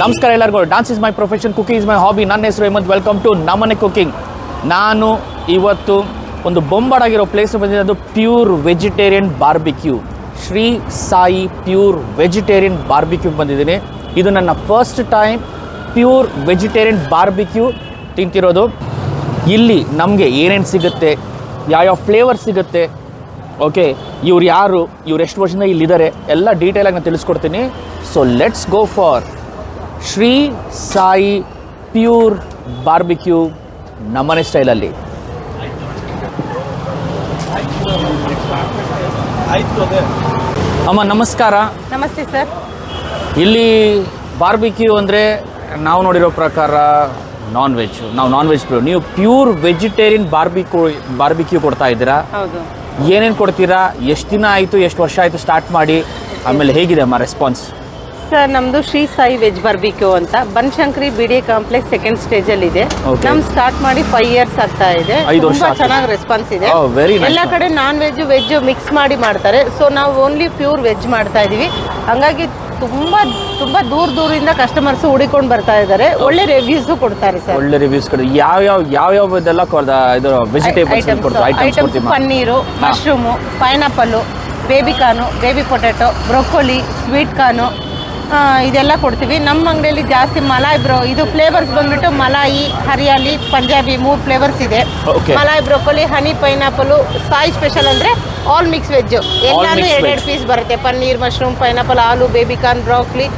ನಮಸ್ಕಾರ ಎಲ್ಲರಿಗೂ. Dance is my profession cooking is my hobby ನನ್ನ ಹೆಸರು Hemanth. Welcome to Nammane cooking ನಾನು ಇವತ್ತು ಒಂದು ಬೊಂಬಾಡಾಗಿರೋ ಪ್ಲೇಸ್ ಬಂದಿರೋದು pure vegetarian barbecue Shri Sai pure vegetarian barbecue ಬಂದಿದ್ದೀನಿ. ಇದು ನನ್ನ first time pure vegetarian barbecue ತಿಂತಿರೋದು. ಇಲ್ಲಿ ನಮಗೆ ಏನೇನು ಸಿಗುತ್ತೆ ಯಾವ್ಯಾವ ಫ್ಲೇವರ್ ಸಿಗುತ್ತೆ ಓಕೆ ಇವ್ರು ಯಾರು, ಇವ್ರು ಎಷ್ಟು ವರ್ಷದಿಂದ ಇಲ್ಲಿದ್ದಾರೆ, ಎಲ್ಲ ಡೀಟೇಲಾಗಿ ನಾನು ತಿಳಿಸ್ಕೊಡ್ತೀನಿ. So let's go for Shri Sai pure barbecue ನಮ್ಮನೆ ಸ್ಟೈಲಲ್ಲಿ. ಅಮ್ಮ ನಮಸ್ಕಾರ. ನಮಸ್ತೆ ಸರ್. ಇಲ್ಲಿ ಬಾರ್ಬಿಕ್ಯೂ ಅಂದರೆ ನಾವು ನೋಡಿರೋ ಪ್ರಕಾರ ನಾನ್ ವೆಜ್ ನಾವು ನಾನ್ ವೆಜ್ ನೀವು ಪ್ಯೂರ್ ವೆಜಿಟೇರಿಯನ್ ಬಾರ್ಬಿಕ್ಯೂ ಬಾರ್ಬಿಕ್ಯೂ ಕೊಡ್ತಾ ಇದ್ದೀರಾ? ಏನೇನು ಕೊಡ್ತೀರಾ? ಎಷ್ಟು ದಿನ ಆಯಿತು ಎಷ್ಟು ವರ್ಷ ಆಯಿತು ಸ್ಟಾರ್ಟ್ ಮಾಡಿ? ಆಮೇಲೆ ಹೇಗಿದೆ ಅಮ್ಮ ರೆಸ್ಪಾನ್ಸ್ ಸರ್ ನಮ್ದು ಶ್ರೀ ಸಾಯಿ ವೆಜ್ ಬರ್ಬಿಕ್ಯೂ ಅಂತ. ಬನ್ಶಂಕರಿ ಬಿಡಿ ಕಾಂಪ್ಲೆಕ್ಸ್ ಸೆಕೆಂಡ್ ಸ್ಟೇಜ್ ಅಲ್ಲಿ ಇದೆ. Okay. ನಮ್ ಸ್ಟಾರ್ಟ್ ಮಾಡಿ ಫೈವ್ ಇಯರ್ಸ್ ಆಗ್ತಾ ಇದೆ. ಐದು ವರ್ಷ ತುಂಬಾ. ಚೆನ್ನಾಗಿ ರೆಸ್ಪಾನ್ಸ್ ಇದೆ. Oh, very nice, ಎಲ್ಲ ma'am. ಕಡೆ ನಾನ್ ವೆಜ್ ವೆಜ್ ಮಿಕ್ಸ್ ಮಾಡಿ ಮಾಡ್ತಾರೆ. ಸೊ ನಾವು ಓನ್ಲಿ ಪ್ಯೂರ್ ವೆಜ್ ಮಾಡ್ತಾ ಇದೀವಿ. ಹಂಗಾಗಿ ತುಂಬಾ ತುಂಬಾ ದೂರ ದೂರದಿಂದ ಕಸ್ಟಮರ್ಸ್ ಹುಡಿಕೊಂಡು ಬರ್ತಾ ಇದ್ದಾರೆ. ಒಳ್ಳೆ ರಿವ್ಯೂಸ್ ಕೊಡ್ತಾರೆ ಸರ್. ಒಳ್ಳೆ ರಿವ್ಯೂಸ್ ಕಡೆ. ಯಾವ ಯಾವ ಯಾವ ಯಾವ ಇದೆಲ್ಲ ಕೊಡ್ದ ಇದು ವೆಜಿಟೇಬಲ್ಸ್ ಕೊಡ್ತಾರೆ ಐಟಮ್ಸ್ ಐಟಮ್ಸ್ ಕೊಡ್ತೀವಿ paneer mushroom pineapple baby corn baby potato broccoli sweet corn ಇದೆಲ್ಲ ಕೊಡ್ತೀವಿ. ನಮ್ಮ ಅಂಗಡಿಯಲ್ಲಿ ಜಾಸ್ತಿ ಮಲಾಯ್ ಬ್ರೋ ಇದು ಫ್ಲೇವರ್ಸ್ ಬಂದ್ಬಿಟ್ಟು ಮಲಾಯಿ ಹರಿಯಾಲಿ ಪಂಜಾಬಿ ಮೂರು ಫ್ಲೇವರ್ಸ್ ಇದೆ. Malai broccoli honey pineapple Sai special ಅಂದ್ರೆ ಆಲ್ ಮಿಕ್ಸ್ ವೆಜ್ ಎಲ್ಲಾನು ಎರಡೆರಡು. ಪೀಸ್ ಬರುತ್ತೆ. Paneer mushroom pineapple aloo baby corn broccoli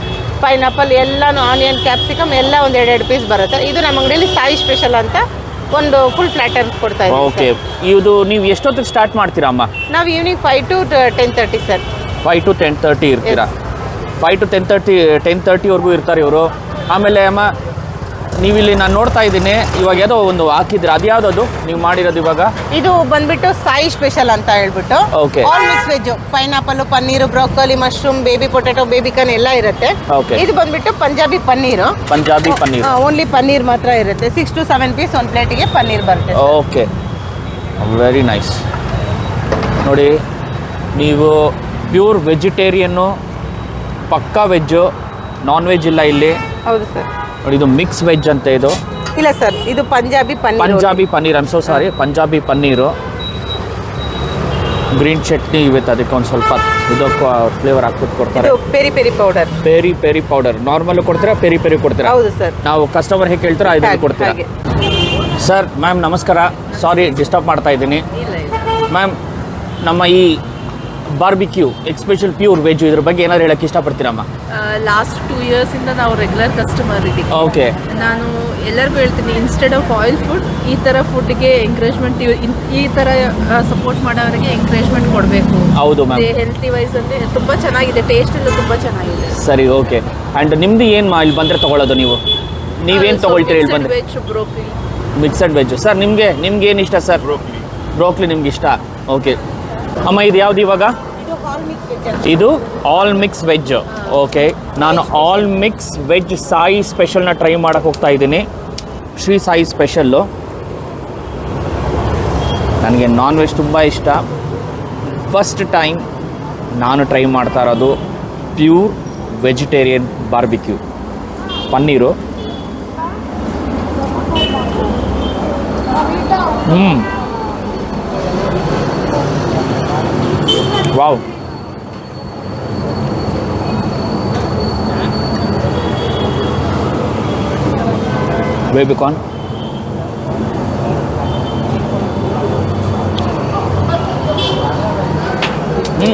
pineapple ಎಲ್ಲಾನು ಆನಿಯನ್ ಕ್ಯಾಪ್ಸಿಕಮ್ ಎಲ್ಲ ಒಂದು ಎರಡೆರಡು ಪೀಸ್ ಬರುತ್ತೆ. ಇದು ನಮ್ಮ ಅಂಗಡಿಯಲ್ಲಿ ಸಾಯಿ ಸ್ಪೆಷಲ್ ಅಂತ ಒಂದು ಫುಲ್ ಪ್ಲಾಟರ್ ಕೊಡ್ತಾ ಇದ್ದೀವಿ ಓಕೆ ಇದು ನೀವು ಎಷ್ಟೊತ್ತಿಗೆ ಸ್ಟಾರ್ಟ್ ಮಾಡ್ತೀರಾ ಅಮ್ಮ? ನಾವು evening five to ten thirty sir. Five to ten thirty ಇರ್ತೀರಾ? Five to ten thirty ten ತರ್ಟಿವರೆಗೂ ಇರ್ತಾರೆ ಇವರು. ಆಮೇಲೆ ಅಮ್ಮ ನೀವಿಲ್ಲಿ ನಾನು ನೋಡ್ತಾ ಇದ್ದೀನಿ. ಇವಾಗ ಯಾವುದೋ ಒಂದು ಹಾಕಿದ್ರೆ ಅದು ಯಾವುದದು? ನೀವು ಮಾಡಿರೋದು ಇವಾಗ? ಇದು ಬಂದ್ಬಿಟ್ಟು ಸಾಯಿ ಸ್ಪೆಷಲ್ ಅಂತ ಹೇಳ್ಬಿಟ್ಟು. Okay. All mix veg pineapple paneer broccoli mushroom baby potato baby corn ಎಲ್ಲ ಇರುತ್ತೆ. Okay. ಇದು ಬಂದ್ಬಿಟ್ಟು ಪಂಜಾಬಿ ಪನ್ನೀರು. ಪಂಜಾಬಿ ಪನ್ನೀರ್. ಓನ್ಲಿ ಪನ್ನೀರ್ ಮಾತ್ರ ಇರುತ್ತೆ. ಸಿಕ್ಸ್ ಟು ಸೆವೆನ್ ಪೀಸ್ ಒಂದು ಪ್ಲೇಟಿಗೆ ಪನ್ನೀರ್ ಬರುತ್ತೆ ಓಕೆ ವೆರಿ ನೈಸ್ ನೋಡಿ ನೀವು ಪ್ಯೂರ್ ವೆಜಿಟೇರಿಯನ್ನು ಪಕ್ಕಾ ವೆಜ್ಜು ನಾನ್ ವೆಜ್ ಇಲ್ಲ ಇಲ್ಲಿ? ಹೌದು ಸರ್ ನೋಡಿ ಇದು ಮಿಕ್ಸ್ ವೆಜ್ ಅಂತ ಇದು. ಇಲ್ಲ ಸರ್ ಇದು ಪಂಜಾಬಿ ಪನ್ನೀರ್ ಪಂಜಾಬಿ ಪನ್ನೀರ್ ಅನ್ಸೋ ಸಾರಿ ಪಂಜಾಬಿ ಪನ್ನೀರು. ಗ್ರೀನ್ ಚಟ್ನಿ ಇವತ್ತು ಅದಕ್ಕೆ ಒಂದು ಸ್ವಲ್ಪ ಇದಕ್ಕೆ ಫ್ಲೇವರ್ ಹಾಕ್ಬಿಟ್ಟು ಕೊಡ್ತಾರೆ. ಇದು peri peri powder peri peri powder normal ಕೊಡ್ತೀರಾ ಪೆರಿ ಪೆರಿ ಕೊಡ್ತೀರಾ? ಹೌದು ಸರ್ ನಾವು ಕಸ್ಟಮರ್ ಹೇಗೆ ಕೇಳ್ತೀರಾ ಇದನ್ನು ಕೊಡ್ತೀರಾ? ಹಾಗೆ. ಸರ್ ಮ್ಯಾಮ್ ನಮಸ್ಕಾರ. ಸಾರಿ ಡಿಸ್ಟರ್ಬ್ ಮಾಡ್ತಾ ಇದ್ದೀನಿ. ಮ್ಯಾಮ್ ನಮ್ಮ ಈ ಬಾರ್ಬಿಕ್ಯೂ ಎಕ್ಸ್ಪೆಷಲ್ ಪ್ಯೂರ್ ವೆಜ್ ಇದ್ರ ಬಗ್ಗೆ ಏನಾದ್ರು ಹೇಳಕ್ಕೆ ಇಷ್ಟಪಡ್ತೀರಮ್ಮ ಲಾಸ್ಟ್ ಟೂ ಇಯರ್ಸಿಂದ ನಾವು ರೆಗ್ಯುಲರ್ ಕಸ್ಟಮರ್ ಇದ್ದೀವಿ ಓಕೆ ನಾನು ಎಲ್ಲರಿಗೂ ಹೇಳ್ತೀನಿ ಇನ್ಸ್ಟೆಡ್ ಆಫ್ ಆಯಿಲ್ ಫುಡ್ ಈ ಥರ ಫುಡ್ಗೆ ಎಂಕರೇಜ್ಮೆಂಟ್ ಈ ತರ ಸಪೋರ್ಟ್ ಮಾಡೋರಿಗೆ ಎಂಕರೇಜ್ಮೆಂಟ್ ಕೊಡಬೇಕು. ಹೌದು ಮ್ಯಾಮ್ ಹೆಲ್ತಿ ವೈಸ್ ಅಂದ್ರೆ ತುಂಬಾ ಚೆನ್ನಾಗಿದೆ ಟೇಸ್ಟ್ ಎಲ್ಲ ತುಂಬ ಚೆನ್ನಾಗಿದೆ. ಸರಿ ಓಕೆ ಆ್ಯಂಡ್ ನಿಮ್ದು ಏನ್ ಮಾ ಇಲ್ಲಿ ಬಂದರೆ ತಗೊಳ್ಳೋದು ನೀವು? ನೀವೇನ್ ತಗೊಳ್ತೀರಿ ಇಲ್ಲಿ ಬಂದರೆ? Veg broccoli mixed veg sir ನಿಮಗೆ ನಿಮ್ಗೆ ಏನು ಇಷ್ಟ ಸರ್ ಬ್ರೋಕ್ಲಿ ನಿಮ್ಗೆ ಇಷ್ಟ? ಓಕೆ ಅಮ್ಮ ಇದು ಯಾವ್ದು ಇವಾಗ? ಇದು ಆಲ್ ಮಿಕ್ಸ್ ವೆಜ್ ಓಕೆ ನಾನು ಆಲ್ ಮಿಕ್ಸ್ ವೆಜ್ ಸಾಯಿ ಸ್ಪೆಷಲ್ನ ಟ್ರೈ ಮಾಡಕ್ಕೆ ಹೋಗ್ತಾ ಇದ್ದೀನಿ. ಶ್ರೀ ಸಾಯಿ ಸ್ಪೆಷಲ್ಲು ನನಗೆ ನಾನ್ ವೆಜ್ ತುಂಬ ಇಷ್ಟ. ಫಸ್ಟ್ ಟೈಮ್ ನಾನು ಟ್ರೈ ಮಾಡ್ತಾ ಇರೋದು ಪ್ಯೂರ್ ವೆಜಿಟೇರಿಯನ್ ಬಾರ್ಬಿಕ್ಯೂ ಪನ್ನೀರು. ಹ್ಞೂ ವಾವ್ ಬೇಬಿಕಾನ್ ಹ್ಞೂ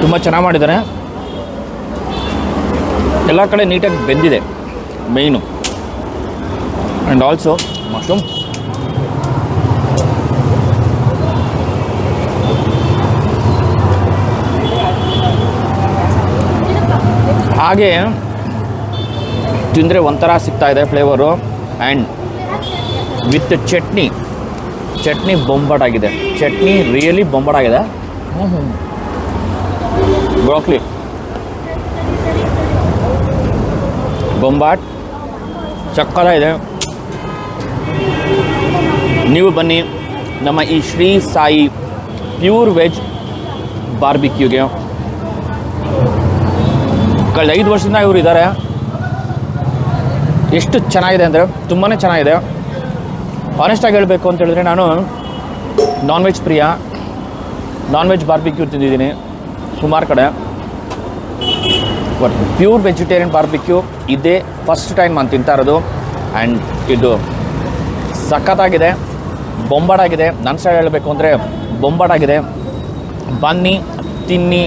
ತುಂಬ ಚೆನ್ನಾಗಿ ಮಾಡಿದ್ದಾರೆ. ಎಲ್ಲ ಕಡೆ ನೀಟಾಗಿ ಬೆಂದಿದೆ. ಮೇಯ್ನು ಆ್ಯಂಡ್ ಆಲ್ಸೋ ಮಶ್ರೂಮ್ ಹಾಗೆ ತಿಂದರೆ ಒಂಥರ ಇದೆ flavour and with chutney chutney ಬೊಂಬಡಾಗಿದೆ chutney really ಬೊಂಬಡಾಗಿದೆ ಬ್ರೋಕ್ಲಿ ಬೊಂಬಾಟ್, ಚಕ್ಕದ ಇದೆ. ನೀವು ಬನ್ನಿ ನಮ್ಮ ಈ ಶ್ರೀ ಸಾಯಿ ಪ್ಯೂರ್ ವೆಜ್ ಬಾರ್ಬಿಕ್ಯೂಗೆ ಕಳೆದ ಐದು ವರ್ಷದಿಂದ ಇವರು ಇದ್ದಾರೆ ಎಷ್ಟು ಚೆನ್ನಾಗಿದೆ ಅಂದರೆ ತುಂಬಾ ಚೆನ್ನಾಗಿದೆ. ಆನೆಸ್ಟಾಗಿ ಹೇಳಬೇಕು ಅಂತ ಹೇಳಿದ್ರೆ ನಾನು ನಾನ್ ವೆಜ್ ಪ್ರಿಯ. ನಾನ್ ವೆಜ್ ಬಾರ್ಬಿಕ್ಯೂ ತಿಂದಿದ್ದೀನಿ ಸುಮಾರು ಕಡೆ. ಬಟ್ ಪ್ಯೂರ್ ವೆಜಿಟೇರಿಯನ್ ಬಾರ್ಬಿಕ್ಯೂ ಇದೇ ಫಸ್ಟ್ ಟೈಮ್ ನಾನು ತಿಂತಾ ಇರೋದು. ಆ್ಯಂಡ್ ಇದು ಸಖತ್ತಾಗಿದೆ, ಬೊಂಬಾಡಾಗಿದೆ. ನನ್ನ ಸೈಡ್ ಹೇಳಬೇಕು ಅಂದರೆ ಬೊಂಬಾಡಾಗಿದೆ. ಬನ್ನಿ, ತಿನ್ನಿ.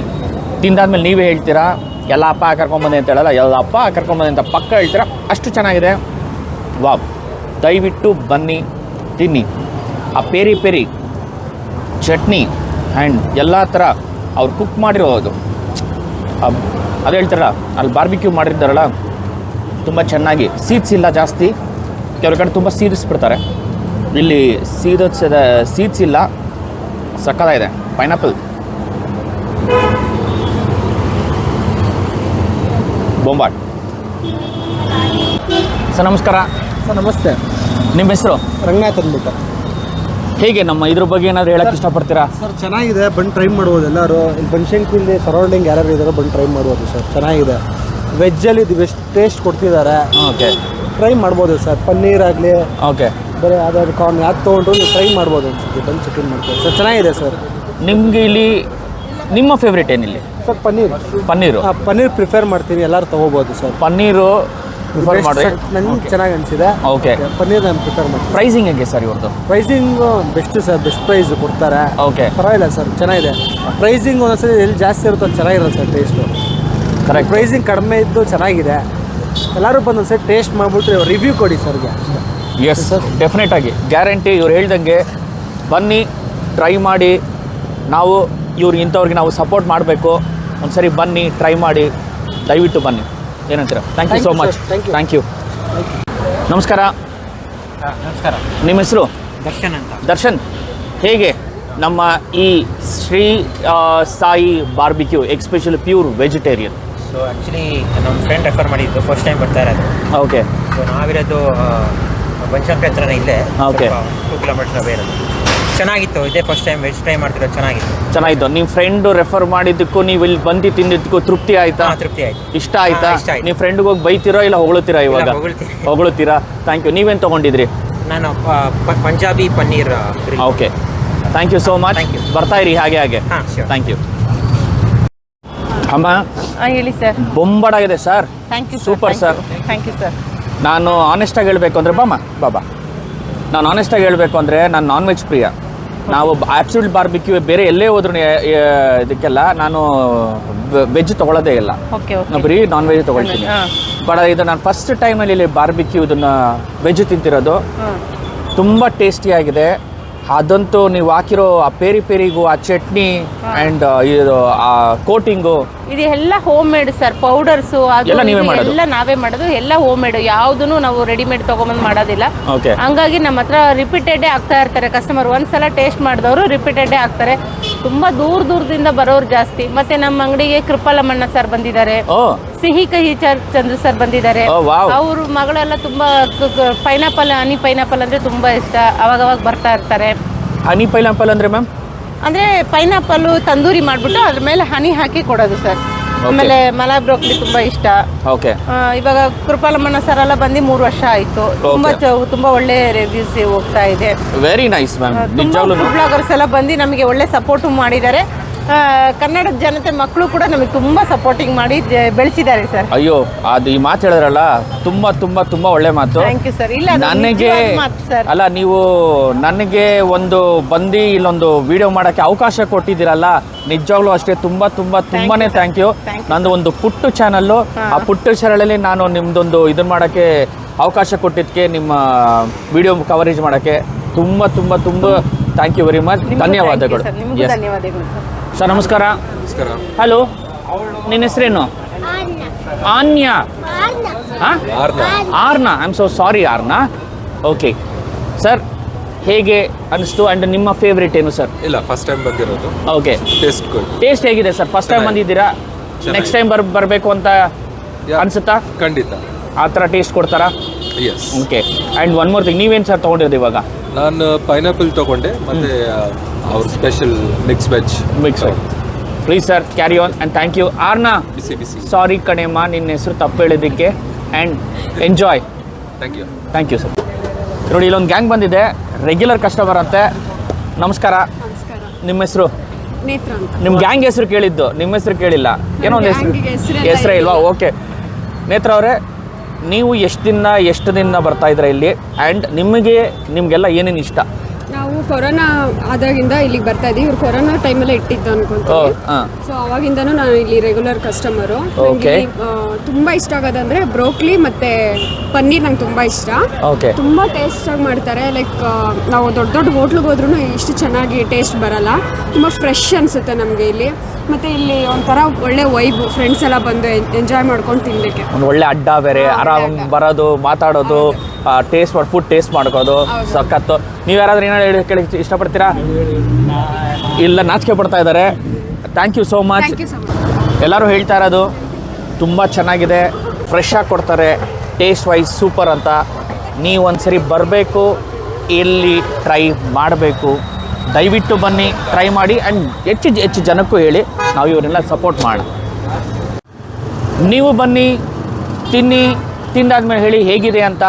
ತಿಂದಾದ್ಮೇಲೆ ನೀವೇ ಹೇಳ್ತೀರಾ? ಎಲ್ಲ ಅಪ್ಪ ಕರ್ಕೊಂಬಂದೆ ಅಂತ ಹೇಳಲ್ಲ ಎಲ್ಲ ಅಪ್ಪ ಕರ್ಕೊಂಬಂದೆ ಅಂತ ಪಕ್ಕ ಹೇಳ್ತೀರ? ಅಷ್ಟು ಚೆನ್ನಾಗಿದೆ. ವಾವ್. ದಯವಿಟ್ಟು ಬನ್ನಿ, ತಿನ್ನಿ. ಆ ಪೇರಿ ಪೇರಿ, ಚಟ್ನಿ ಆ್ಯಂಡ್ ಎಲ್ಲ ಥರ ಅವ್ರು ಕುಕ್ ಮಾಡಿರೋದು. ಅದು ಹೇಳ್ತಾರಲ್ಲ, ಅಲ್ಲಿ ಬಾರ್ಬಿಕ್ಯೂ ಮಾಡಿರ್ತಾರಲ್ಲ, ತುಂಬ ಚೆನ್ನಾಗಿ. ಸೀಡ್ಸ್ ಇಲ್ಲ ಜಾಸ್ತಿ. ಕೆಲವು ಕಡೆ ತುಂಬ ಸೀದಿಸ್ಬಿಡ್ತಾರೆ ಇಲ್ಲಿ ಸೀದ ಸೀಡ್ಸ್ ಇಲ್ಲ. ಸಕ್ಕತ್ತಾಗಿದೆ. ಪೈನಾಪಲ್ ಬೊಂಬಾಟ್ ಸರ್ ನಮಸ್ಕಾರ. ಸರ್ ನಮಸ್ತೆ. ನಿಮ್ಮ ಹೆಸರು? ರಂಗನಾಥ್ ಅಂದ್ಬಿಟ್ಟು. ಹೇಗೆ ನಮ್ಮ ಇದ್ರ ಬಗ್ಗೆ ಏನಾದರೂ ಹೇಳಕ್ಕೆ ಇಷ್ಟಪಡ್ತೀರಾ? ಸರ್ ಚೆನ್ನಾಗಿದೆ ಬಂದು ಟ್ರೈ ಮಾಡ್ಬೋದು ಎಲ್ಲರೂ. ಇಲ್ಲಿ ಬನ್ಶಂಕಿಲ್ಲಿ ಸರೌಂಡಿಂಗ್ ಯಾರ್ಯಾರು ಇದ್ದಾರೆ ಬಂದು ಟ್ರೈ ಮಾಡ್ಬೋದು ಸರ್ ಚೆನ್ನಾಗಿದೆ. ವೆಜ್ಜಲ್ಲಿ ಇದು ಬೆಸ್ಟ್ ಟೇಸ್ಟ್ ಕೊಡ್ತಿದ್ದಾರೆ. ಓಕೆ. ಟ್ರೈ ಮಾಡ್ಬೋದು ಸರ್ ಪನ್ನೀರ್ ಆಗಲಿ. ಓಕೆ. ಬರೀ ಯಾವ್ದಾದ್ರು ಕಾರ್ನ್ ಯಾಕೆ ತೊಗೊಂಡ್ರು ನೀವು ಟ್ರೈ ಮಾಡ್ಬೋದು ಅನ್ಸುತ್ತೆ ಬಂದು ಚಿಕನ್ ಮಾಡ್ಬೋದು ಸರ್ ಚೆನ್ನಾಗಿದೆ ಸರ್. ನಿಮಗೆ ಇಲ್ಲಿ ನಿಮ್ಮ ಫೇವ್ರೇಟ್ ಏನಿಲ್ಲಿ? ಸರ್ ಪನ್ನೀರ್? ಪನ್ನೀರು. ಪನ್ನೀರ್ ಪ್ರಿಫೇರ್ ಮಾಡ್ತೀನಿ ಎಲ್ಲರೂ ತಗೋಬಹುದು ಸರ್. ಪನ್ನೀರು ಪ್ರಿಫರ್ ಮಾಡಿ. ನನಗೆ ಚೆನ್ನಾಗಿ ಅನಿಸಿದೆ. ಓಕೆ ಪನ್ನೀರ್ ನಾನು ಪ್ರಿಫರ್ ಮಾಡ್ತೀನಿ. ಪ್ರೈಸಿಂಗ್ ಹೇಗೆ ಸರ್ ಇವ್ರದ್ದು pricing best sir best price ಕೊಡ್ತಾರೆ. ಓಕೆ ಪರವಾಗಿಲ್ಲ ಸರ್ ಚೆನ್ನಾಗಿದೆ. ಪ್ರೈಸಿಂಗ್ ಒಂದೊಂದ್ಸರಿ ಎಲ್ಲಿ ಜಾಸ್ತಿ ಇರುತ್ತೋ ಅಲ್ಲಿ ಚೆನ್ನಾಗಿರಲ್ಲ ಸರ್ ಟೇಸ್ಟು ಕರೆಕ್ಟ್ ಪ್ರೈಸಿಂಗ್ ಕಡಿಮೆ ಇದ್ದು ಚೆನ್ನಾಗಿದೆ. ಎಲ್ಲರೂ ಬಂದು ಸರ್ ಟೇಸ್ಟ್ ಮಾಡಿಬಿಟ್ಟು ರಿವ್ಯೂ ಕೊಡಿ ಸರ್ಗೆ ಎಸ್ ಸರ್ ಡೆಫಿನೆಟ್ ಆಗಿ. ಗ್ಯಾರಂಟಿ ಇವ್ರು ಹೇಳ್ದಂಗೆ ಬನ್ನಿ ಟ್ರೈ ಮಾಡಿ ನಾವು ಇವ್ರು ಇಂಥವ್ರಿಗೆ ನಾವು ಸಪೋರ್ಟ್ ಮಾಡಬೇಕು. ಒಂದ್ಸರಿ ಬನ್ನಿ ಟ್ರೈ ಮಾಡಿ. ದಯವಿಟ್ಟು ಬನ್ನಿ. ಏನಂತೀರಾ thank you so much thank you ನಮಸ್ಕಾರ. ನಮಸ್ಕಾರ. ನಿಮ್ಮ ಹೆಸರು? ದರ್ಶನ್ ಅಂತ. ದರ್ಶನ್. ಹೇಗೆ? ನಮ್ಮ ಈ Shri Sai barbecue especially pure vegetarian so actually ನಮ್ಮ ಫ್ರೆಂಡ್ ರೆಫರ್ ಮಾಡಿದ್ದು. ಫಸ್ಟ್ ಟೈಮ್ ಬರ್ತಾ ಇರೋದು. ಓಕೆ ಸೊ ನಾವಿರೋದು ಬನಶಂಕರಿ ಹತ್ರನೇ ಇಲ್ಲೇ. ಓಕೆ ಟೂ ಕಿಲೋಮೀಟರ್ ಬೇರೆ ಇರೋದು. ಚೆನ್ನಾಗಿತ್ತು ಇದೇ ಫಸ್ಟ್ ಟೈಮ್ ವೆಜ್ ಟ್ರೈ ಮಾಡ್ತಿರೋದು ಚೆನ್ನಾಗಿತ್ತು. ಚೆನ್ನಾಗಿತ್ತು. ನಿಮ್ಮ ಫ್ರೆಂಡ್ ರೆಫರ್ ಮಾಡಿದ್ದಕ್ಕೂ ನೀವು ಇಲ್ಲಿ ಬಂದು ತಿಂದಿದ್ದಕ್ಕೂ ತೃಪ್ತಿ ಆಯ್ತಾ? ಹಾಂ ತೃಪ್ತಿ ಆಯ್ತು. ಇಷ್ಟ ಆಯ್ತಾ? ಹಾ, ಇಷ್ಟ ಆಯ್ತು. ನೀವು ಫ್ರೆಂಡ್ಗೆ ಹೋಗಿ ಬೈತೀರಾ ಇಲ್ಲ ಹೊಗಳುತ್ತೀರಾ ಇವಾಗ? ಇಲ್ಲ, ಹೊಗಳ್ತೀನಿ. ಹೊಗಳುತ್ತೀರಾ? ಥ್ಯಾಂಕ್ ಯು ನೀವೇನು ತಗೊಂಡಿದ್ರಿ? ನಾನು ಪ- Punjabi paneer grill. Okay thank you so much Thank you. ಬರ್ತಾ ಇರಿ ಹಾಗೆ ಹಾಗೆ. ಹಾ, sure. ಥ್ಯಾಂಕ್ ಯು ಅಮ್ಮ ಹೇಳಿ sir ಬೊಂಬಡಾಗಿದೆ sir thank you super sir thank you sir ನಾನು ಆನೆಸ್ಟಾಗಿ ಹೇಳಬೇಕು ಅಂದರೆ ಬಾಮ್ಮ ಬಾಬಾ. ನಾನು ಆನೆಸ್ಟಾಗಿ ಹೇಳಬೇಕು ಅಂದರೆ ನಾನು ನಾನ್ ವೆಜ್ ಪ್ರಿಯ. ನಾವು ಆಬ್ಸಲ್ಯೂಟ್ ಬಾರ್ಬಿಕ್ಯೂ ಬೇರೆ ಎಲ್ಲೇ ಹೋದ್ರು ಇದಕ್ಕೆಲ್ಲ ನಾನು ವೆಜ್ ತೊಗೊಳ್ಳೋದೇ ಇಲ್ಲ. ಬರೀ ನಾನ್ ವೆಜ್ ತೊಗೊಳ್ತೀನಿ ಬಟ್ ಇದು ನಾನು ಫಸ್ಟ್ ಟೈಮಲ್ಲಿ ಇಲ್ಲಿ ಬಾರ್ಬಿಕ್ಯೂ ಇದನ್ನು ವೆಜ್ ತಿಂತಿರೋದು. ತುಂಬ ಟೇಸ್ಟಿಯಾಗಿದೆ ಅದಂತೂ ನೀವು ಹಾಕಿರೋ ಆ ಪೇರಿ ಪೇರಿಗೂ ಆ ಚಟ್ನಿ ಅಂಡ್ ಇದು ಆ ಕೋಟಿಂಗು. ಇದು ಎಲ್ಲ ಹೋಮ್ ಮೇಡ್ ಸರ್ ಪೌಡರ್ಸ್ ಎಲ್ಲ ನೀವೇ ಮಾಡೋದು? ಎಲ್ಲ ನಾವೇ ಮಾಡೋದು ಎಲ್ಲ ಹೋಮ್ ಮೇಡ್ ಯಾವ್ದು ನಾವು ರೆಡಿಮೇಡ್ ತಗೊಂಬಂದು ಮಾಡೋದಿಲ್ಲ. ಓಕೆ ಹಂಗಾಗಿ ನಮ್ಮ ಹತ್ರ ರಿಪೀಟೆಡ್ ಆಗ್ತಾ ಇರ್ತಾರೆ ಕಸ್ಟಮರ್ ಒಂದ್ಸಲ ಟೇಸ್ಟ್ ಮಾಡಿದವರು ರಿಪೀಟೆಡ್ ಆಗ್ತಾರೆ. ತುಂಬಾ ದೂರ ದೂರದಿಂದ ಬರೋರು ಜಾಸ್ತಿ. ಮತ್ತೆ ನಮ್ಮ ಅಂಗಡಿಗೆ ಕೃಪಾಲಮ್ಮಣ್ಣ ಸರ್ ಬಂದಿದ್ದಾರೆ. ಓ. ಸಿಹಿ ಕಹಿ ಚಂದ್ರ ಸರ್ ಬಂದಿದ್ದಾರೆ. ಅವ್ರ ಮಗಳೆಲ್ಲ ತುಂಬಾ ಪೈನಾಪಲ್ ಹನಿ ಪೈನಾಪಲ್ ಅಂದ್ರೆ ತುಂಬಾ ಇಷ್ಟ. ಅವಾಗ ಅವಾಗ ಬರ್ತಾ ಇರ್ತಾರೆ. ಹನಿ ಪೈನಾಪಲ್ ಅಂದ್ರೆ ಮ್ಯಾಮ್ ಅಂದ್ರೆ ಪೈನಾಪಲ್ ತಂದೂರಿ ಮಾಡ್ಬಿಟ್ಟು ಅದ್ರ ಮೇಲೆ ಹನಿ ಹಾಕಿ ಕೊಡೋದು ಸರ್. ಆಮೇಲೆ ಮಲಾ ಬ್ರೋಕ್ಲಿ ತುಂಬಾ ಇಷ್ಟ. ಇವಾಗ ಕೃಪಾಲಮ್ಮನ ಸರ್ ಎಲ್ಲ ಬಂದು ಮೂರು ವರ್ಷ ಆಯ್ತು. ತುಂಬಾ ತುಂಬಾ ಒಳ್ಳೆ ರಿವ್ಯೂಸ್ ಹೋಗ್ತಾ ಇದೆ. ವೆರಿ ನೈಸ್ ಮ್ಯಾಮ್ ಬ್ಲಾಗರ್ಸ್ ಎಲ್ಲ ಬಂದು ನಮಗೆ ಒಳ್ಳೆ ಸಪೋರ್ಟ್ ಮಾಡಿದ್ದಾರೆ. ಕನ್ನಡದ ಜನತೆ ಮಕ್ಕಳು ಕೂಡ ನಮಗೆ ತುಂಬಾ ಸಪೋರ್ಟಿಂಗ್ ಮಾಡಿ ಬೆಳೆಸಿದ್ದಾರೆ ಸರ್. ಅಯ್ಯೋ ಅದು ಈ ಮಾತು ಹೇಳಿದ್ರಲ್ಲ ತುಂಬಾ ತುಂಬಾ ತುಂಬಾ ಒಳ್ಳೆ ಮಾತು. ಥ್ಯಾಂಕ್ ಯು ಸರ್ ಇಲ್ಲ ಅದು ನನಗೆ ನಿಜವಾದ ಮಾತು ಸರ್ ಅಲ್ಲ ನೀವು ನನಗೆ ಒಂದು ಬಂದು ಇಲ್ಲೊಂದು ವಿಡಿಯೋ ಮಾಡಕ್ಕೆ ಅವಕಾಶ ಕೊಟ್ಟಿದ್ದೀರಲ್ಲ ನಿಜವಾಗ್ಲೂ ಅಷ್ಟೇ ತುಂಬಾ ತುಂಬಾ ತುಂಬಾನೇ. ಥ್ಯಾಂಕ್ ಯು Thank ನಂದು ಒಂದು ಪುಟ್ಟು ಚಾನಲ್ಲು ಆ ಪುಟ್ಟು ಚಾನಲಲ್ಲಿ ನಾನು ನಿಮ್ದೊಂದು ಇದನ್ನ ಮಾಡಕ್ಕೆ ಅವಕಾಶ ಕೊಟ್ಟಿದ್ದಕ್ಕೆ ನಿಮ್ಮ ವಿಡಿಯೋ ಕವರೇಜ್ ಮಾಡೋಕ್ಕೆ ತುಂಬ ತುಂಬ ತುಂಬ ಥ್ಯಾಂಕ್ ಯು ವೆರಿ ಮಚ್ ಧನ್ಯವಾದಗಳು. ಸರ್ ಸರ್ ನಮಸ್ಕಾರ. ಹಲೋ ನಿನ್ನ ಹೆಸರೇನು? ಆನ್ಯ ಆರ್ನ. ಐ ಆಮ್ ಸೊ ಸಾರಿ ಆರ್ನ. ಓಕೆ ಸರ್ ಹೇಗೆ ಅನಿಸ್ತು ಅಂಡ್ ನಿಮ್ಮ ಫೇವ್ರೇಟ್ ಏನು ಸರ್ ಇಲ್ಲ ಫಸ್ಟ್ ಟೈಮ್ ಬಂದಿರೋದು. ಓಕೆ ಟೇಸ್ಟ್ ಗುಡ್ ಟೇಸ್ಟ್ ಹೇಗಿದೆ ಸರ್ ಫಸ್ಟ್ ಟೈಮ್ ಬಂದಿದ್ದೀರಾ? ನೆಕ್ಸ್ಟ್ ಟೈಮ್ ಬರ್ ಬರಬೇಕು ಅಂತ ಅನಿಸುತ್ತಾ? ಖಂಡಿತ. ಆ ಥರ ಟೇಸ್ಟ್ ಕೊಡ್ತಾರಾ? Yes okay and one more thing ನೀವೇನು ಸರ್ ತೊಗೊಂಡಿರೋದು ಇವಾಗ? ನಾನು ಪೈನಾಪಲ್ ತಗೊಂಡೆ ಮತ್ತೆ ಅವ್ರ special mix veg mix please sir carry on and thank you Arna ಬಿಸಿ ಬಿಸಿ. ಸಾರಿ ಕಣೆಮ್ಮ ನಿನ್ನ ಹೆಸರು ತಪ್ಪು ಹೇಳಿದ್ದಕ್ಕೆ and enjoy thank you thank you sir ನೋಡಿ ಇಲ್ಲೊಂದು ಗ್ಯಾಂಗ್ ಬಂದಿದೆ. ರೆಗ್ಯುಲರ್ ಕಸ್ಟಮರ್ ಅಂತೆ. ನಮಸ್ಕಾರ. ನಿಮ್ಮ ಹೆಸರು? ನೇತ್ರ ಅಂತ. ನಿಮ್ಮ ಗ್ಯಾಂಗ್ ಹೆಸರು ಕೇಳಿದ್ದು. ನಿಮ್ಮ ಹೆಸರು ಕೇಳಿಲ್ಲ. ಏನೋ ಒಂದು ಹೆಸರು. ಹೆಸರೇ ಇಲ್ವಾ? ಓಕೆ ನೇತ್ರ ಅವರೇ ನೀವು ಎಷ್ಟು ದಿನ ಎಷ್ಟು ದಿನ ಬರ್ತಾ ಇದ್ದೀರಾ ಇಲ್ಲಿ? ಆ್ಯಂಡ್ ನಿಮಗೆ ನಿಮಗೆಲ್ಲ ಏನೇನು ಇಷ್ಟ? ಕೊರೋನಾ ಆದಾಗಿಂದ ಇಲ್ಲಿಗೆ ಬರ್ತಾ ಇದ್ದೀವಿ ಇವ್ರು ಕೊರೋನಾ ಟೈಮಲ್ಲೇ ಇಟ್ಟಿದ್ದು ಇಟ್ಟಿದ್ದ ಅನ್ಕೊಂತೀನಿ ಸೊ ಅವಾಗಿಂದನೂ ನಾನು ಇಲ್ಲಿ ರೆಗ್ಯುಲರ್ ಕಸ್ಟಮರು. ತುಂಬಾ ಇಷ್ಟ ಆಗೋದಂದ್ರೆ ಬ್ರೋಕ್ಲಿ ಮತ್ತೆ ಪನ್ನೀರ್ ನಂಗೆ ತುಂಬಾ ಇಷ್ಟ. ತುಂಬಾ ಟೇಸ್ಟ್ ಆಗಿ ಮಾಡ್ತಾರೆ. ಲೈಕ್ ನಾವು ದೊಡ್ಡ ದೊಡ್ಡ ಹೋಟ್ಲಿಗೆ ಹೋದ್ರೂ ಇಷ್ಟು ಚೆನ್ನಾಗಿ ಟೇಸ್ಟ್ ಬರಲ್ಲ. ತುಂಬಾ ಫ್ರೆಶ್ ಅನ್ಸುತ್ತೆ ನಮಗೆ ಇಲ್ಲಿ. ಮತ್ತೆ ಇಲ್ಲಿ ಒಂಥರ ಒಳ್ಳೆ ವೈಬ್ ಫ್ರೆಂಡ್ಸ್ ಎಲ್ಲ ಬಂದು ಎಂಜಾಯ್ ಮಾಡ್ಕೊಂಡು ತಿನ್ಲಿಕ್ಕೆ. ಒಳ್ಳೆ ಅಡ್ಡ ಬೇರೆ ಆರಾಮ್ ಬರೋದು ಮಾತಾಡೋದು. ಟೇಸ್ಟ್ ಮಾಡಿ ಫುಡ್ ಟೇಸ್ಟ್ ಮಾಡ್ಕೋದು ಸಖತ್ತು. ನೀವು ಯಾರಾದ್ರೂ ಏನಾದ್ರು ಹೇಳಿ ಕೇಳಿ ಇಷ್ಟಪಡ್ತೀರಾ? ಇಲ್ಲ ನಾಚಿಕೆ ಪಡ್ತಾ ಇದ್ದಾರೆ. ಥ್ಯಾಂಕ್ ಯು ಸೋ ಮಚ್ ಎಲ್ಲರೂ ಹೇಳ್ತಾ ಇರೋದು ತುಂಬ ಚೆನ್ನಾಗಿದೆ. ಫ್ರೆಶ್ ಆಗಿ ಕೊಡ್ತಾರೆ. ಟೇಸ್ಟ್ ವೈಸ್ ಸೂಪರ್ ಅಂತ. ನೀವು ಒಂದ್ಸರಿ ಬರಬೇಕು. ಇಲ್ಲಿ ಟ್ರೈ ಮಾಡಬೇಕು. ದಯವಿಟ್ಟು ಬನ್ನಿ ಟ್ರೈ ಮಾಡಿ ಆ್ಯಂಡ್ ಹೆಚ್ಚು ಹೆಚ್ಚು ಜನಕ್ಕೂ ಹೇಳಿ ನಾವು ಇವರೆಲ್ಲ ಸಪೋರ್ಟ್ ಮಾಡೋಣ. ನೀವು ಬನ್ನಿ ತಿನ್ನಿ ತಿಂದಾದ್ಮೇಲೆ ಹೇಳಿ ಹೇಗಿದೆ ಅಂತ.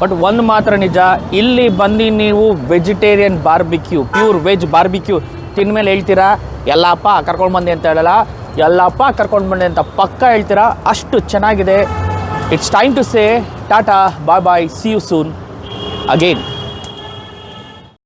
ಬಟ್ ಒಂದು ಮಾತ್ರ ನಿಜ, ಇಲ್ಲಿ ಬಂದು ನೀವು vegetarian barbecue pure veg barbecue ತಿಂದ್ಮೇಲೆ ಹೇಳ್ತೀರಾ, ಎಲ್ಲಪ್ಪ ಕರ್ಕೊಂಡು ಬಂದೆ ಅಂತ ಹೇಳಲ್ಲ, ಎಲ್ಲಪ್ಪ ಕರ್ಕೊಂಡು ಬಂದೆ ಅಂತ ಪಕ್ಕ ಹೇಳ್ತೀರಾ, ಅಷ್ಟು ಚೆನ್ನಾಗಿದೆ. It's time to say tata bye bye see you soon again